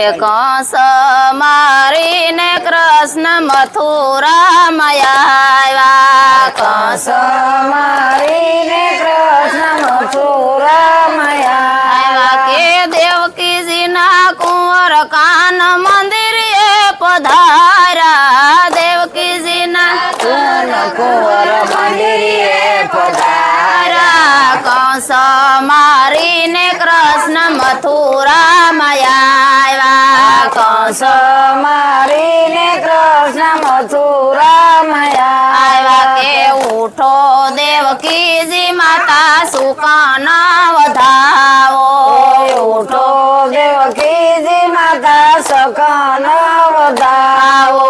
કંસ મારીને કૃષ્ણ મથુરામાં આવ્યા. કંસ મારીને કૃષ્ણ મથુરામયા આવ્યા કે દેવકીજીના કુંવર કાન મંદિરે પધાર્યા. દેવકીજીના કુંવર કુંવર મંદિરે પધાર્યા. કંસ કંસ મારીને કૃષ્ણ મથુરામયા. આવ્યા કે ઉઠો દેવકીજી માતા સુકાન વધાવો. ઉઠો દેવકીજી માતા સકન વધાવો.